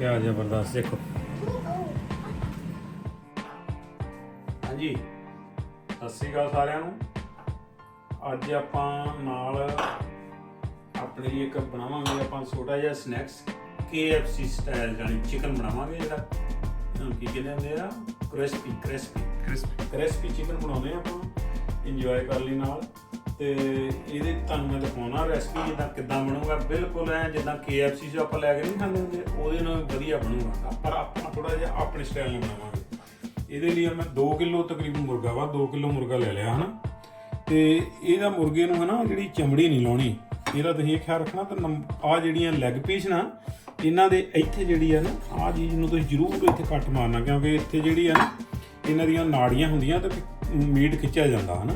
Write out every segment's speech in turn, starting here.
ਕਿਆ ਜ਼ਬਰਦਸਤ ਦੇਖੋ ਹਾਂਜੀ। ਸਤਿ ਸ੍ਰੀ ਅਕਾਲ ਸਾਰਿਆਂ ਨੂੰ। ਅੱਜ ਆਪਾਂ ਨਾਲ ਆਪਣੇ ਲਈ ਇੱਕ ਬਣਾਵਾਂਗੇ ਆਪਾਂ ਛੋਟਾ ਜਿਹਾ ਸਨੈਕਸ KFC ਸਟਾਈਲ ਜਾਨੀ ਚਿਕਨ ਬਣਾਵਾਂਗੇ ਜਿਹੜਾ। ਕੀ ਕਹਿੰਦੇ ਹੁੰਦੇ ਆ? Crispy crispy crispy crispy chicken ਬਣਾਉਣੇ ਆਪਾਂ। ਇੰਜੋਏ ਕਰ ਲਈ ਨਾਲ। ਤੇ ਇਹਦੇ ਤੁਹਾਨੂੰ ਮੈਂ ਦਿਖਾਉਣਾ ਰੈਸਪੀ ਜਿੱਦਾਂ ਕਿੱਦਾਂ ਬਣੂਗਾ, ਬਿਲਕੁਲ ਐ ਜਿੱਦਾਂ KFC 'ਚ ਆਪਾਂ ਲੈ ਕੇ ਨਹੀਂ ਖਾਂਦੇ ਹੁੰਦੇ, ਉਹਦੇ ਨਾਲ ਵਧੀਆ ਬਣੂਗਾ। ਪਰ ਆਪਾਂ ਥੋੜਾ ਜਿਹਾ ਆਪਣੇ ਸਟਾਈਲ ਨਾਲ ਬਣਾਵਾਂਗੇ। ਇਹਦੇ ਲਈ ਮੈਂ 2 ਕਿਲੋ ਤਕਰੀਬਨ ਮੁਰਗਾ ਵਾ 2 ਕਿਲੋ ਮੁਰਗਾ ਲੈ ਲਿਆ, ਹਨਾ? ਤੇ ਇਹਦਾ ਮੁਰਗੇ ਨੂੰ ਹਨਾ, ਜਿਹੜੀ ਚਮੜੀ ਨਹੀਂ ਲਾਉਣੀ, ਇਹਦਾ ਤੁਸੀਂ ਇਹ ਖਿਆਲ ਰੱਖਣਾ ਤੇ ਆ ਜਿਹੜੀਆਂ ਲੈਗ ਪੀਸ ਨਾ, ਇਹਨਾਂ ਦੇ ਇੱਥੇ ਜਿਹੜੀ ਆ ਨਾ ਆ ਚੀਜ਼ ਨੂੰ ਤੁਸੀਂ ਜ਼ਰੂਰ ਇੱਥੇ ਕੱਟ ਮਾਰਨਾ, ਕਿਉਂਕਿ ਇੱਥੇ ਜਿਹੜੀ ਆ ਨਾ, ਇਹਨਾਂ ਦੀਆਂ ਨਾੜੀਆਂ ਹੁੰਦੀਆਂ ਤੇ ਮੀਟ ਖਿੱਚਿਆ ਜਾਂਦਾ, ਹਨਾ?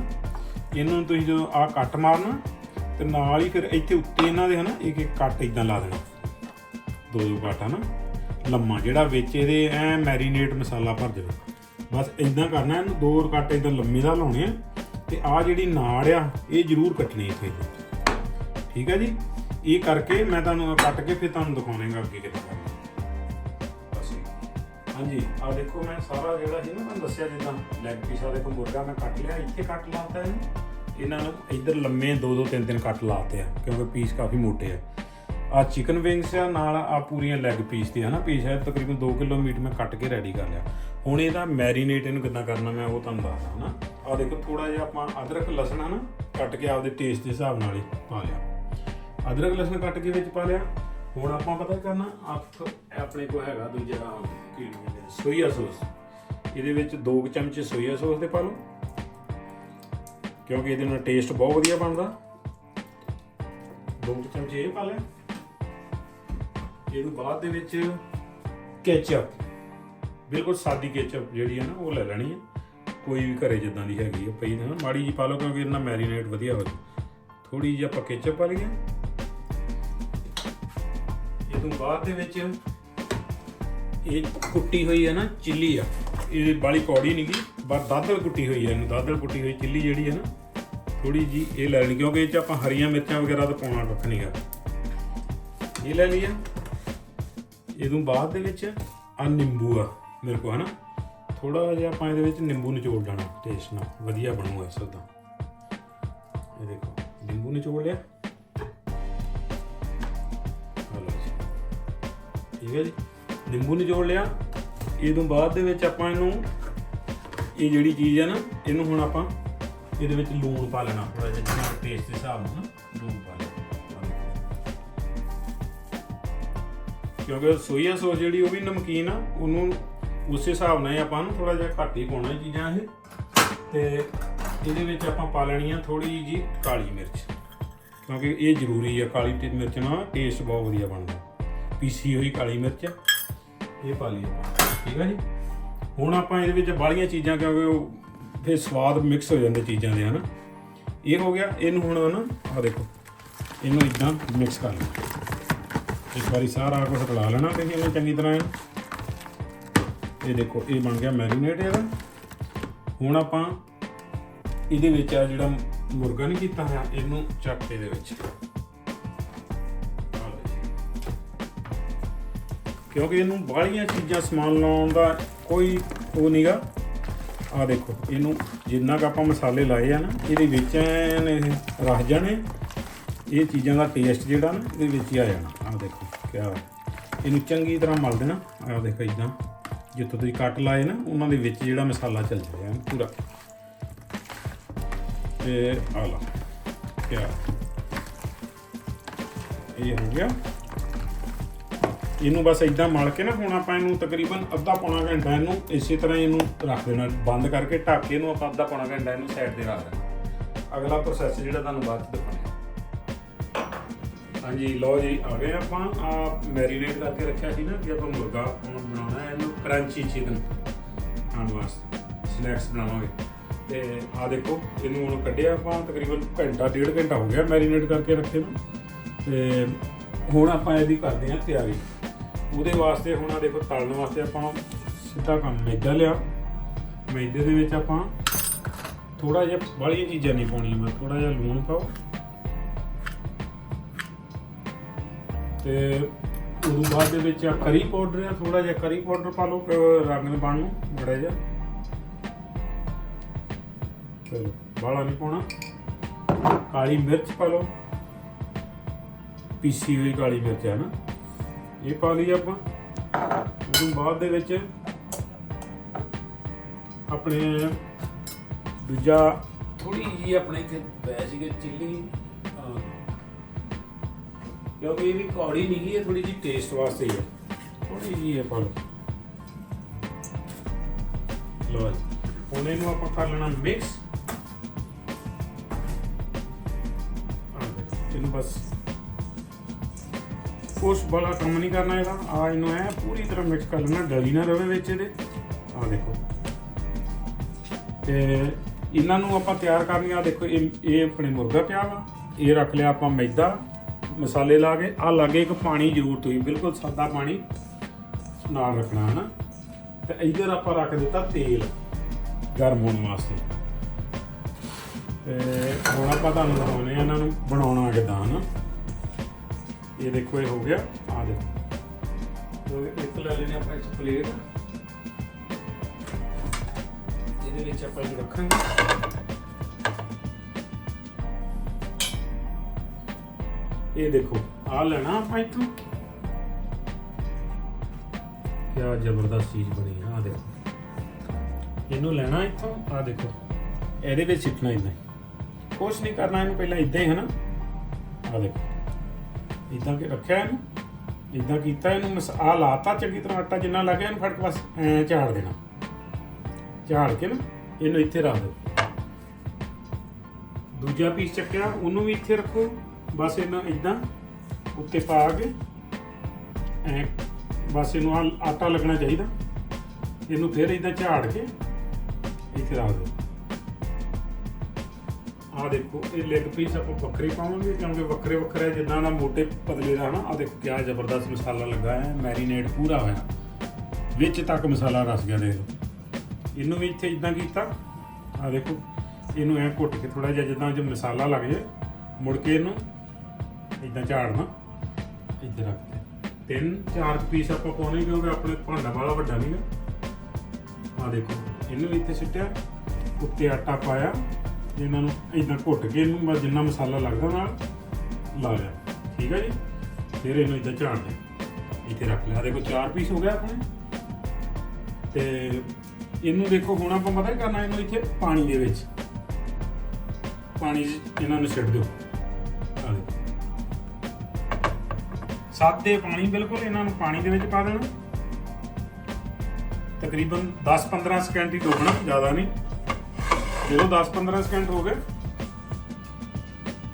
ਇਹਨੂੰ ਤੁਸੀਂ ਜਦੋਂ ਆ ਕੱਟ ਮਾਰਨਾ, ਤੇ ਨਾਲ ਹੀ ਫਿਰ ਇੱਥੇ ਉੱਤੇ ਇਹਨਾਂ ਦੇ ਹਨਾ, ਇੱਕ ਇੱਕ ਕੱਟ ਇਦਾਂ ਲਾ ਦੇਣਾ। ਦੋ ਦੋ ਕੱਟ ਹਨਾ। ਲੰਮਾ ਜਿਹੜਾ ਵਿੱਚ ਇਹਦੇ ਐ ਮੈਰੀਨੇਟ ਮਸਾਲਾ ਭਰ ਜਾਵੇ ਬਸ ਇਦਾਂ ਕਰਨਾ, ਇਹਨੂੰ ਦੋ ਕੱਟ ਇਦਾਂ ਲੰਮੇ ਦਾ ਲਾਉਣੇ ਆ, ਤੇ ਆ ਜਿਹੜੀ ਨਾੜ ਆ, ਇਹ ਜ਼ਰੂਰ ਕੱਟਣੀ ਇੱਥੇ। ਠੀਕ ਹੈ ਜੀ? ਇਹ ਕਰਕੇ ਮੈਂ ਤੁਹਾਨੂੰ ਕੱਟ ਕੇ ਫਿਰ ਤੁਹਾਨੂੰ ਦਿਖਾਉਣਾਗਾ ਅੱਗੇ ਕਿੱਦਾਂ ਕਰਨਾ। ਬਸ ਹਾਂਜੀ ਆ ਦੇਖੋ ਮੈਂ ਸਾਰਾ ਜਿਹੜਾ ਸੀ ਨਾ, ਮੈਂ ਦੱਸਿਆ ਜਿੱਦਾਂ, ਲੈਗ ਪੀਸ ਆ ਦੇਖੋ ਮੁਰਗਾ ਮੈਂ ਕੱਟ ਲਿਆ, ਇੱਥੇ ਕੱਟ ਲਾਤਾ ਇਹਨੂੰ। ਇਹਨਾਂ ਨੂੰ ਇੱਧਰ ਲੰਮੇ ਦੋ ਦੋ ਤਿੰਨ ਤਿੰਨ ਕੱਟ ਲਾਤੇ ਆ, ਕਿਉਂਕਿ ਪੀਸ ਕਾਫੀ ਮੋਟੇ ਆ। ਆ ਚਿਕਨ ਵਿੰਗਸ ਆ, ਨਾਲ ਆ ਪੂਰੀਆਂ ਲੈਗ ਪੀਸ ਤੇ ਹਨਾ ਪੀਸ ਹੈ ਤਕਰੀਬਨ 2 ਕਿਲੋ ਮੀਟ ਮੈਂ ਕੱਟ ਕੇ ਰੈਡੀ ਕਰ ਲਿਆ। ਹੁਣ ਇਹਦਾ ਮੈਰੀਨੇਟ ਇਹਨੂੰ ਕਿੱਦਾਂ ਕਰਨਾ ਮੈਂ ਉਹ ਤੁਹਾਨੂੰ ਦੱਸਦਾ, ਹਨਾ? ਆ ਦੇਖੋ ਥੋੜਾ ਜਿਹਾ ਆਪਾਂ ਅਦਰਕ, ਲਸਣ, ਹਨਾ, ਕੱਟ ਕੇ ਆਪਦੇ ਟੇਸਟ ਦੇ ਹਿਸਾਬ ਨਾਲ ਹੀ ਪਾ ਲਿਆ। ਅਦਰਕ, ਲਸਣ ਕੱਟ ਕੇ ਵਿੱਚ ਪਾ ਲਿਆ। ਹੁਣ ਆਪਾਂ ਪਤਾ ਕਰਨਾ? ਆਪਣੇ ਕੋਲ ਹੈਗਾ ਦੂਜਾ, ਕੀ ਸੋਇਆ ਸੌਸ ਇਹਦੇ? ਵਿੱਚ 2 ਚਮਚੇ ਸੋਇਆ ਸੌਸ ਦੇ ਪਾ ਲਓ। ਕਿਉਂਕਿ ਇਹਦੇ ਨਾਲ ਟੇਸਟ ਬਹੁਤ ਵਧੀਆ ਬਣਦਾ। ਦੋ ਚਮਚੇ ਇਹ ਪਾ ਲਿਆ ਇਹਨੂੰ ਬਾਅਦ ਦੇ ਵਿੱਚ ਕੈਚਅਪ ਬਿਲਕੁਲ ਸਾਦੀ ਕੈਚਅਪ ਜਿਹੜੀ ਹੈ ਨਾ, ਉਹ ਲੈ ਲੈਣੀ ਹੈ ਕੋਈ ਵੀ ਘਰੇ ਜਿੱਦਾਂ ਦੀ ਹੈਗੀ ਹੈ ਪਈ ਨਾ, ਮਾੜੀ ਜੀ ਪਾ ਲਓ ਕਿਉਂਕਿ ਇਹਨਾਂ ਮੈਰੀਨੇਟ ਵਧੀਆ ਹੋ ਜਾਊ। ਥੋੜੀ ਜਿਹੀ ਆਪਾਂ ਕੈਚਅਪ ਪਾ ਲਈਏ। ਇਹ ਤੋਂ ਬਾਅਦ ਦੇ ਵਿੱਚ ਇਹ ਕੁੱਟੀ ਹੋਈ ਹੈ ਨਾ, ਚਿੱਲੀ ਆ। ਇਹ ਬਾਲੀ ਕੌੜੀ ਨਹੀਂ ਗੀ, ਬਸ ਦਾਦਲ ਕੁੱਟੀ ਹੋਈ ਹੈ ਇਹਨੂੰ, ਦਾਦਲ ਕੁੱਟੀ ਹੋਈ ਚਿੱਲੀ ਜਿਹੜੀ ਹੈ ਨਾ ਥੋੜੀ ਜੀ ਇਹ ਲੈ ਲੈਣੀ ਕਿਉਂਕਿ ਇਹ ਚ ਆਪਾਂ ਹਰੀਆਂ ਮਿਰਚਾਂ ਵਗੈਰਾ ਤਾਂ ਪਾਉਣਾ ਕੱਖ ਨਹੀਂਗਾ ਇਹ ਲੈ ਲਿਆ ਇਹ ਬਾਅਦ ਦੇ ਵਿੱਚ ਆ ਨਿੰਬੂ ਆ, ਮੇਰੇ ਕੋਲ, ਹਨਾ? ਥੋੜਾ ਜਿਹਾ ਆਪਾਂ ਇਹਦੇ ਵਿੱਚ ਨਿੰਬੂ ਨਿਚੋੜ ਲੈਣਾ ਟੇਸਟ ਨਾਲ, ਵਧੀਆ ਬਣੂਗਾ ਇਸ ਦਾ ਇਹ ਦੇਖੋ, ਨਿੰਬੂ ਨਿਚੋੜ ਲਿਆ। ਠੀਕ ਹੈ ਜੀ। ਨਿੰਬੂ ਨਿਚੋੜ ਲਿਆ। ਇਹ ਤੋਂ ਬਾਅਦ ਦੇ ਵਿੱਚ ਆਪਾਂ ਇਹਨੂੰ, ਇਹ ਜਿਹੜੀ ਚੀਜ਼ ਹੈ ਨਾ, ਇਹਨੂੰ ਹੁਣ ਆਪਾਂ ਇਹਦੇ ਵਿੱਚ ਲੂਣ ਪਾ ਲੈਣਾ ਥੋੜਾ ਜਿਹਾ ਜਿੰਨਾ ਟੇਸਟ ਦੇ ਹਿਸਾਬ ਨਾਲ ਲੂਣ ਪਾ ਲੈਣਾ। ਕਿਉਂਕਿ ਸੋਇਆ ਸੌਸ ਜਿਹੜੀ ਉਹ ਵੀ ਨਮਕੀਨ ਆ, ਉਹਨੂੰ ਉਸੇ ਹਿਸਾਬ ਨਾਲ ਹੀ ਆਪਾਂ ਨੂੰ ਥੋੜਾ ਜਿਹਾ ਘੱਟ ਹੀ ਪਾਉਣਾ ਚੀਜ਼ਾਂ ਇਹ। ਤੇ ਇਹਦੇ ਵਿੱਚ ਆਪਾਂ ਪਾ ਲੈਣੀ ਆ ਥੋੜੀ ਜੀ ਕਾਲੀ ਮਿਰਚ। ਕਿਉਂਕਿ ਇਹ ਜ਼ਰੂਰੀ ਆ, ਕਾਲੀ ਮਿਰਚ ਨਾਲ ਟੇਸਟ ਬਹੁਤ ਵਧੀਆ ਬਣਦਾ। ਪੀਸੀ ਹੋਈ ਕਾਲੀ ਮਿਰਚ ਇਹ ਪਾ ਲਈ ਆਪਾਂ। ਠੀਕ ਹੈ ਜੀ? ਹੁਣ ਆਪਾਂ ਇਹਦੇ ਵਿੱਚ ਬਾਹਲੀਆਂ ਚੀਜ਼ਾਂ, ਕਿਉਂਕਿ ਉਹ ਫਿਰ ਸਵਾਦ ਮਿਕਸ ਹੋ ਜਾਂਦੇ ਚੀਜ਼ਾਂ ਦੇ, ਹਨਾ? ਇਹ ਹੋ ਗਿਆ, ਇਹਨੂੰ ਹੁਣ ਨਾ ਆ ਦੇਖੋ, ਇਹਨੂੰ ਇਦਾਂ ਮਿਕਸ ਕਰ ਲਓ ਇੱਕ ਵਾਰੀ ਸਾਰਾ ਕੁਝ ਰਲਾ ਲੈਣਾ, ਤੇ ਇਹਨੂੰ ਚੰਗੀ ਤਰ੍ਹਾਂ ਇਹ ਦੇਖੋ, ਇਹ ਬਣ ਗਿਆ ਮੈਰੀਨੇਟ ਇਹਦਾ। ਹੁਣ ਆਪਾਂ ਇਹਦੇ ਵਿੱਚ ਆ ਜਿਹੜਾ ਮੁਰਗਾ ਨਹੀਂ ਕੀਤਾ ਹੋਇਆ, ਇਹਨੂੰ ਚੱਕ ਕੇ ਇਹਦੇ ਵਿੱਚ। ਕਿਉਂਕਿ ਇਹਨੂੰ ਬਾਹਲੀਆਂ ਚੀਜ਼ਾਂ ਸਮਾਨ ਲਾਉਣ ਦਾ ਕੋਈ ਉਹ ਨਹੀਂਗਾ ਆ ਦੇਖੋ, ਇਹਨੂੰ ਜਿੰਨਾ ਕੁ ਆਪਾਂ ਮਸਾਲੇ ਲਾਏ ਆ ਨਾ, ਇਹਦੇ ਵਿੱਚ ਇਹ ਰਸ ਜਾਣੇ, ਇਹ ਚੀਜ਼ਾਂ ਦਾ ਟੇਸਟ ਜਿਹੜਾ ਨਾ, ਇਹਦੇ ਵਿੱਚ ਹੀ ਆ ਜਾਣਾ। ਆ ਦੇਖੋ, ਕਿਆ ਇਹਨੂੰ ਚੰਗੀ ਤਰ੍ਹਾਂ ਮਲ ਦੇਣਾ। ਆ ਦੇਖੋ ਇਦਾਂ, ਜਿੱਥੋਂ ਤੁਸੀਂ ਕੱਟ ਲਾਏ ਨਾ, ਉਹਨਾਂ ਦੇ ਵਿੱਚ ਜਿਹੜਾ ਮਸਾਲਾ ਚੱਲ ਜਾਏਗਾ ਪੂਰਾ। ਤੇ ਆ ਲਾ ਕਿਆ ਇਹ ਹੋ ਗਿਆ। ਇਹਨੂੰ ਬਸ ਇਦਾਂ ਮਲ ਕੇ ਨਾ ਹੁਣ ਆਪਾਂ ਇਹਨੂੰ ਤਕਰੀਬਨ ਅੱਧਾ ਪੌਣਾ ਘੰਟਾ ਇਹਨੂੰ ਇਸੇ ਤਰ੍ਹਾਂ ਇਹਨੂੰ ਰੱਖ ਦੇਣਾ, ਬੰਦ ਕਰਕੇ ਢੱਕ ਕੇ ਇਹਨੂੰ ਆਪਾਂ ਅੱਧਾ ਪੌਣਾ ਘੰਟਾ ਇਹਨੂੰ ਸਾਈਡ ਤੇ ਰੱਖ ਦੇਣਾ। ਅਗਲਾ ਪ੍ਰੋਸੈਸ ਜਿਹੜਾ ਤੁਹਾਨੂੰ ਬਾਅਦ ਚ ਦਿਖਾਉਣਾ ਹਾਂਜੀ, ਲਓ ਜੀ, ਆ ਗਏ ਆਪਾਂ, ਆ ਮੈਰੀਨੇਟ ਕਰਕੇ ਰੱਖਿਆ ਸੀ ਨਾ ਕਿ ਆਪਾਂ ਮੁਰਗਾ ਹੁਣ ਬਣਾਉਣਾ ਹੈ ਇਹਨੂੰ ਕਰੰਚੀ ਚਿਕਨ ਖਾਣ ਵਾਸਤੇ। ਸਨੈਕਸ ਬਣਾਵਾਂਗੇ। ਤੇ ਆ ਦੇਖੋ, ਇਹਨੂੰ ਹੁਣ ਕੱਢਿਆ ਆਪਾਂ ਤਕਰੀਬਨ ਘੰਟਾ, ਡੇਢ ਘੰਟਾ ਹੋ ਗਿਆ ਮੈਰੀਨੇਟ ਕਰਕੇ ਰੱਖੇ ਨੂੰ। ਤੇ ਹੁਣ ਆਪਾਂ ਇਹਦੀ ਕਰਦੇ ਹਾਂ ਤਿਆਰੀ। ਉਹਦੇ ਵਾਸਤੇ ਹੁਣ ਆ ਦੇਖੋ ਤਲਣ ਵਾਸਤੇ ਆਪਾਂ ਸਿੱਧਾ ਕੰਮ ਮੈਦਾ ਲਿਆ। ਮੈਦੇ ਦੇ ਵਿੱਚ ਆਪਾਂ ਥੋੜਾ ਜਿਹਾ ਬਾਹਲੀਆਂ ਚੀਜ਼ਾਂ ਨਹੀਂ ਪਾਉਣੀਆਂ ਮੈਂ ਥੋੜਾ ਜਿਹਾ ਲੂਣ ਪਾਓ। ਤੇ ਉਦੋਂ ਬਾਅਦ ਦੇ ਵਿੱਚ ਆ ਕਰੀ ਪਾਊਡਰ ਆ ਥੋੜਾ ਜਿਹਾ ਕਰੀ ਪਾਊਡਰ ਪਾ ਲਓ ਰੰਗ ਨੇ ਬਣ ਨੂੰ ਬੜਾ ਜਿਹਾ। ਚਲੋ ਬਾਲਾ ਨਹੀਂ ਪਾਉਣਾ। ਕਾਲੀ ਮਿਰਚ ਪਾ ਲਓ। ਪੀਸੀ ਹੋਈ ਕਾਲੀ ਮਿਰਚ ਹੈ ਨਾ। ਇਹ ਪਾ ਲਈ ਆਪਾਂ। ਉਦੋਂ ਬਾਅਦ ਦੇ ਵਿੱਚ ਆਪਣੇ ਦੂਜਾ ਥੋੜੀ ਜੀ ਆਪਣੇ ਇੱਥੇ ਪੈ ਸੀਗੇ ਚਿੱਲੀ। ਕਿਉਂਕਿ ਇਹ ਵੀ ਕੌੜੀ ਨਹੀਂ ਗਈ, ਇਹ ਥੋੜੀ ਜੀ ਟੇਸਟ ਵਾਸਤੇ ਹੈ ਥੋੜੀ ਜੀ ਇਹ ਪਾ ਲਓ ਲਓ ਹੁਣ ਇਹਨੂੰ ਆਪਾਂ ਕਰ ਲੈਣਾ ਮਿਕਸ ਇਹਨੂੰ ਬਸ ਕੁਛ ਬੜਾ ਕੰਮ ਨਹੀਂ ਕਰਨਾ ਇਹਦਾ। ਆ ਇਹਨੂੰ ਐ ਪੂਰੀ ਤਰ੍ਹਾਂ ਮਿਕਸ ਕਰ ਲੈਣਾ, ਡਲੀ ਨਾ ਰਵੇ ਵਿੱਚ ਇਹਦੇ। ਆ ਦੇਖੋ। ਤੇ ਇਹਨਾਂ ਨੂੰ ਆਪਾਂ ਤਿਆਰ ਕਰਨੀ, ਆ ਦੇਖੋ, ਇਹ ਇਹ ਆਪਣੇ ਮੁਰਗਾ ਪਿਆ ਵਾ। ਇਹ ਰੱਖ ਲਿਆ ਆਪਾਂ ਮੈਦਾ, ਮਸਾਲੇ ਲਾ ਕੇ। ਆ ਲਾਗੇ ਇੱਕ ਪਾਣੀ ਜ਼ਰੂਰ ਤੁਸੀਂ ਬਿਲਕੁਲ ਸਾਦਾ ਪਾਣੀ ਨਾਲ ਰੱਖਣਾ ਹੈ ਨਾ ਤੇ ਇਧਰ ਆਪਾਂ ਰੱਖ ਦਿੱਤਾ ਤੇਲ, ਗਰਮ ਹੋਣ ਵਾਸਤੇ। ਤੇ ਹੁਣ ਆਪਾਂ ਤੁਹਾਨੂੰ ਦਿਖਾਉਂਦੇ ਆ ਇਹਨਾਂ ਨੂੰ ਬਣਾਉਣਾ ਕਿਦਾਂ ਨਾ ਇਹ ਦੇਖੋ, ਇਹ ਹੋ ਗਿਆ। ਆ ਦੇਖੋ। ਇੱਕ ਲੈ ਲੈਣੇ ਆਪਾਂ ਇਸ ਪਲੇਟ ਇਹਦੇ ਵਿੱਚ ਆਪਾਂ ਇਹ ਰੱਖਾਂਗੇ। ਇਹ ਦੇਖੋ ਆ ਲੈਣਾ ਆਪਾਂ ਇੱਥੋਂ। ਕਿਆ ਜ਼ਬਰਦਸਤ ਚੀਜ਼ ਬਣੀ ਆ, ਆਹ ਦੇਖੋ। ਇਹਨੂੰ ਲੈਣਾ ਇੱਥੋਂ ਆ ਦੇਖੋ। ਇਹਦੇ ਵਿੱਚ ਸਿੱਟਣਾ ਇਦਾਂ ਕੁਛ ਨਹੀਂ ਕਰਨਾ, ਇਹਨੂੰ ਪਹਿਲਾਂ ਇਦਾਂ ਹੀ, ਹਨਾ? ਆ ਦੇਖੋ। ਇਦਾਂ ਕਿ ਰੱਖਿਆ ਇਹਨੂੰ ਇਦਾਂ ਕੀਤਾ ਇਹਨੂੰ, ਮਸ ਆ ਲਾਤਾ ਚੰਗੀ ਤਰ੍ਹਾਂ ਆਟਾ ਜਿੰਨਾ ਲੱਗਿਆ ਇਹਨੂੰ ਫੜ ਕੇ ਬਸ ਐ ਝਾੜ ਦੇਣਾ। ਝਾੜ ਕੇ ਨਾ ਇਹਨੂੰ ਇੱਥੇ ਰੱਖ ਦਿਓ। ਦੂਜਾ ਪੀਸ ਚੱਕਿਆ, ਉਹਨੂੰ ਵੀ ਇੱਥੇ ਰੱਖੋ। ਬਸ ਇਹਨੂੰ ਇਦਾਂ ਉੱਤੇ ਪਾ ਕੇ ਐ ਬਸ ਇਹਨੂੰ ਆਹ ਆਟਾ ਲੱਗਣਾ ਚਾਹੀਦਾ। ਇਹਨੂੰ ਫਿਰ ਇਦਾਂ ਝਾੜ ਕੇ ਇੱਥੇ ਰੱਖ ਦਿਓ। ਆ ਦੇਖੋ, ਇਹ ਲੈਗ ਪੀਸ ਆਪਾਂ ਵੱਖਰੇ ਪਾਵਾਂਗੇ, ਕਿਉਂਕਿ ਵੱਖਰੇ ਵੱਖਰੇ ਜਿੱਦਾਂ ਦਾ ਮੋਟੇ ਪਤਲੇ ਦਾ ਹਨਾ ਆ ਦੇਖੋ ਕਿਆ ਜ਼ਬਰਦਸਤ ਮਸਾਲਾ ਲੱਗਾ ਹੈ ਮੈਰੀਨੇਟ ਪੂਰਾ ਹੋਇਆ। ਵਿੱਚ ਤੱਕ ਮਸਾਲਾ ਰਸ ਗਿਆ, ਦੇਖ ਲਓ। ਇਹਨੂੰ ਵੀ ਇੱਥੇ ਇਦਾਂ ਕੀਤਾ ਆ ਦੇਖੋ, ਇਹਨੂੰ ਐ ਘੁੱਟ ਕੇ ਥੋੜਾ ਜਿਹਾ ਜਿੱਦਾਂ ਜੋ ਮਸਾਲਾ ਲੱਗ ਜੇ, ਮੁੜ ਕੇ ਇਹਨੂੰ ਇਦਾਂ ਝਾੜਨਾ, ਇੱਧਰ ਰੱਖ ਦੇ। ਤਿੰਨ, ਚਾਰ ਪੀਸ ਆਪਾਂ ਪਾਉਣੇ, ਕਿਉਂਕਿ ਆਪਣੇ ਭਾਂਡਾ ਵਾਲਾ ਵੱਡਾ ਨਹੀਂਗਾ ਆ ਦੇਖੋ, ਇਹਨੂੰ ਵੀ ਇੱਥੇ ਸਿੱਟਿਆ, ਉੱਤੇ ਆਟਾ ਪਾਇਆ ਇਹਨਾਂ ਨੂੰ ਇਦਾਂ ਘੁੱਟ ਕੇ ਇਹਨੂੰ ਮੈਂ ਜਿੰਨਾ ਮਸਾਲਾ ਲੱਗਦਾ ਨਾਲ ਲਾ ਲਿਆ। ਠੀਕ ਹੈ ਜੀ? ਫਿਰ ਇਹਨੂੰ ਇਦਾਂ ਝਾੜ ਦੇ ਇੱਥੇ ਰੱਖ ਲਿਆ। ਦੇਖੋ, ਚਾਰ ਪੀਸ ਹੋ ਗਿਆ ਆਪਣੇ। ਤੇ ਇਹਨੂੰ ਦੇਖੋ, ਹੁਣ ਆਪਾਂ ਪਤਾ ਕਰਨਾ ਇਹਨੂੰ ਇੱਥੇ ਪਾਣੀ ਦੇ ਵਿੱਚ। ਪਾਣੀ ਇਹਨਾਂ ਨੂੰ ਛੱਡ ਦਿਓ। ਸਾਦੇ ਪਾਣੀ ਬਿਲਕੁਲ ਇਹਨਾਂ ਨੂੰ ਪਾਣੀ ਦੇ ਵਿੱਚ ਪਾ ਦੇਣਾ। ਤਕਰੀਬਨ 10-15 ਸਕਿੰਟ ਹੀ ਡੋਬਣਾ, ਜ਼ਿਆਦਾ ਨਹੀਂ। ਜਦੋਂ 10-15 ਸਕਿੰਟ ਹੋ ਗਏ।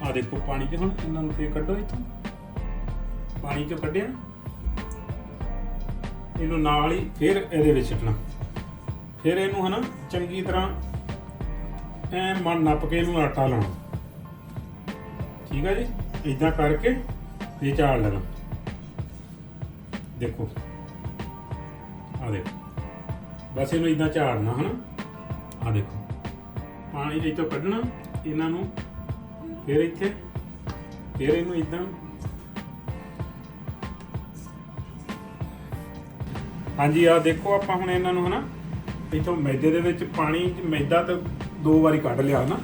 ਆ ਦੇਖੋ ਪਾਣੀ ਚ ਹੁਣ ਇਹਨਾਂ ਨੂੰ ਫੇਰ ਕੱਢੋ ਇੱਥੋਂ। ਪਾਣੀ ਚੋਂ ਕੱਢਿਆ। ਇਹਨੂੰ ਨਾਲ ਹੀ ਫਿਰ ਇਹਦੇ ਵਿੱਚ ਸਿੱਟਣਾ ਫਿਰ ਇਹਨੂੰ ਹਨਾ ਚੰਗੀ ਤਰ੍ਹਾਂ ਐ ਮਨ ਨੱਪ ਕੇ ਇਹਨੂੰ ਆਟਾ ਲਾਉਣਾ। ਠੀਕ ਹੈ ਜੀ? ਇਦਾਂ ਕਰਕੇ ਇਹ ਝਾੜ ਲੈਣਾ। ਦੇਖੋ। ਆ ਦੇਖੋ। ਬਸ ਇਹਨੂੰ ਇਦਾਂ ਝਾੜਨਾ ਹਨਾ। ਆ ਦੇਖੋ। ਪਾਣੀ ਇਹ ਕੱਢਣਾ, ਇਹਨਾਂ ਨੂੰ ਫਿਰ ਇੱਥੇ, ਫਿਰ ਇਹਨੂੰ ਇਦਾਂ ਹਾਂਜੀ ਆ ਦੇਖੋ ਆਪਾਂ ਹੁਣ ਇਹਨਾਂ ਨੂੰ ਹਨਾ, ਇਥੋਂ ਮੈਦੇ ਦੇ ਵਿੱਚ ਪਾਣੀ, ਮੈਦਾ ਤਾਂ ਦੋ ਵਾਰੀ ਕੱਢ ਲਿਆ ਹਨਾ।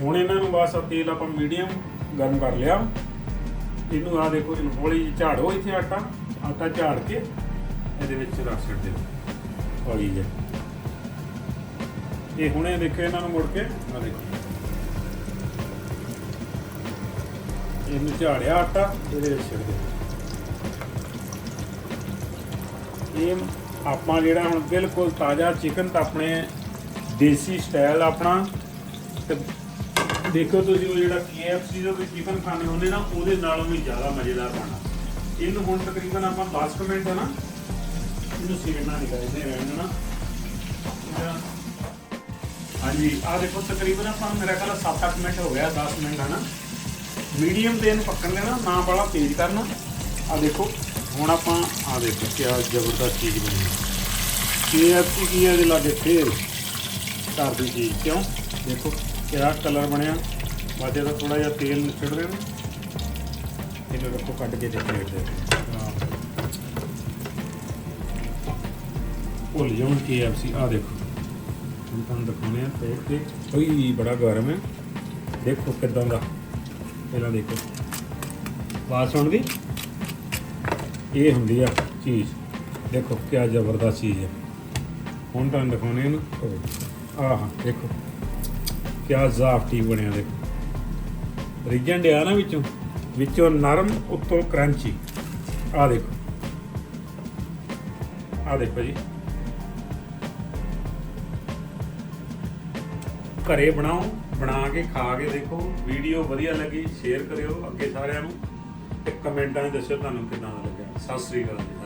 ਹੁਣ ਇਹਨਾਂ ਨੂੰ ਬਸ ਆਹ ਤੇਲ ਆਪਾਂ ਮੀਡੀਅਮ ਗਰਮ ਕਰ ਲਿਆ। ਇਹਨੂੰ ਆ ਦੇਖੋ, ਇਹਨੂੰ ਹੌਲੀ ਜਿਹੀ ਝਾੜੋ ਇੱਥੇ ਆਟਾ ਆਟਾ ਝਾੜ ਕੇ ਇਹਦੇ ਵਿੱਚ ਰੱਖ ਛੱਡ ਦਿਓ ਹੌਲੀ ਜਿਹਾ। ਇਹ ਹੁਣੇ ਦੇਖੋ ਇਹਨਾਂ ਨੂੰ ਮੁੜ ਕੇ। ਆ ਦੇਖੋ। ਇਹਨੂੰ ਝਾੜਿਆ ਆਟਾ, ਇਹਦੇ ਵਿੱਚ ਛੱਡ ਦਿਓ ਇਹ ਆਪਾਂ ਜਿਹੜਾ ਹੁਣ ਬਿਲਕੁਲ ਤਾਜ਼ਾ ਚਿਕਨ ਤਾਂ ਆਪਣੇ ਦੇਸੀ ਸਟਾਈਲ ਆਪਣਾ। ਤੇ ਦੇਖੋ ਤੁਸੀਂ ਉਹ ਜਿਹੜਾ KFC ਦਾ ਵੀ ਚਿਕਨ ਖਾਣੇ ਹੁੰਦੇ ਨਾ ਉਹਦੇ ਨਾਲੋਂ ਵੀ ਜ਼ਿਆਦਾ ਮਜ਼ੇਦਾਰ ਬਣਨਾ। ਇਹਨੂੰ ਹੁਣ ਤਕਰੀਬਨ ਆਪਾਂ 10 ਕੁ ਮਿੰਟ ਨਾ ਇਹਨੂੰ ਸੇਕਣਾ ਨਹੀਂ ਕਰਦੇ ਰਹਿਣ ਨਾ ਹਾਂਜੀ ਆ ਦੇਖੋ ਤਕਰੀਬਨ ਆਪਾਂ ਮੇਰਾ ਖਿਆਲ 7-8 ਮਿੰਟ ਹੋ ਗਿਆ 10 ਮਿੰਟ ਹਨਾ। ਮੀਡੀਅਮ ਤੇ ਇਹਨੂੰ ਪੱਕਣ ਦੇਣਾ, ਨਾ ਬੜਾ ਤੇਜ਼ ਕਰਨਾ। ਆ ਦੇਖੋ, ਹੁਣ ਆਪਾਂ ਆ ਦੇਖੋ ਕੀ ਜ਼ਬਰਦਸਤ ਚੀਜ਼ ਬਣੀ। ਇਹ ਆਪਕੀ ਕੀ ਇਹਦੇ ਲਾਗੇ ਫੇਰ? ਕਰ ਦੀ ਚੀਜ਼, ਕਿਉਂ? ਦੇਖੋ ਕਿਹੜਾ ਕਲਰ ਬਣਿਆ। ਬਾਦੇ ਦਾ ਥੋੜਾ ਜਿਹਾ ਤੇਲ ਨੂੰ। ਛੱਡ ਇਹਨੂੰ ਰੱਖੋ ਕੱਢ ਕੇ ਦੇਖੋ ਇੱਥੇ ਭੁੱਲ ਕੀ ਕੇ ਸੀ ਆ ਦੇਖੋ। ਹੁਣ ਤੁਹਾਨੂੰ ਦਿਖਾਉਂਦੇ ਆ ਤੋੜ ਕੇ ਓਈ ਬੜਾ ਗਰਮ ਹੈ। ਦੇਖੋ ਕਿਦਾਂ ਦਾ। ਪਹਿਲਾਂ ਦੇਖੋ। ਬਾਤ ਸੁਣਦੀ? ਇਹ ਹੁੰਦੀ ਆ ਚੀਜ਼। ਦੇਖੋ, ਕਿਆ ਜ਼ਬਰਦਸਤ ਚੀਜ਼ ਹੈ। ਹੁਣ ਤੁਹਾਨੂੰ ਦਿਖਾਉਣੇ ਆ ਨਾ ਆਹ, ਦੇਖੋ। ਕਿਆ ਜ਼ਾਫਟੀ ਬਣਿਆ ਦੇਖੋ। ਰਿਜਨ ਡਿਆ ਨਾ ਵਿੱਚੋਂ। ਵਿੱਚੋਂ ਨਰਮ, ਉੱਤੋਂ ਕਰੰਚੀ ਆਹ ਦੇਖੋ। ਆਹ ਦੇਖੋ ਜੀ। ਘਰੇ ਬਣਾਓ, ਬਣਾ ਕੇ ਖਾ ਕੇ ਦੇਖੋ। ਵੀਡੀਓ ਵਧੀਆ ਲੱਗੀ ਸ਼ੇਅਰ ਕਰਿਓ ਅੱਗੇ ਸਾਰਿਆਂ ਨੂੰ ਤੇ ਕਮੈਂਟਾਂ 'ਚ ਦੱਸਿਓ ਤੁਹਾਨੂੰ ਕਿੰਨਾ ਲੱਗਿਆ। ਸਤਿ ਸ੍ਰੀ ਅਕਾਲ ਜੀ।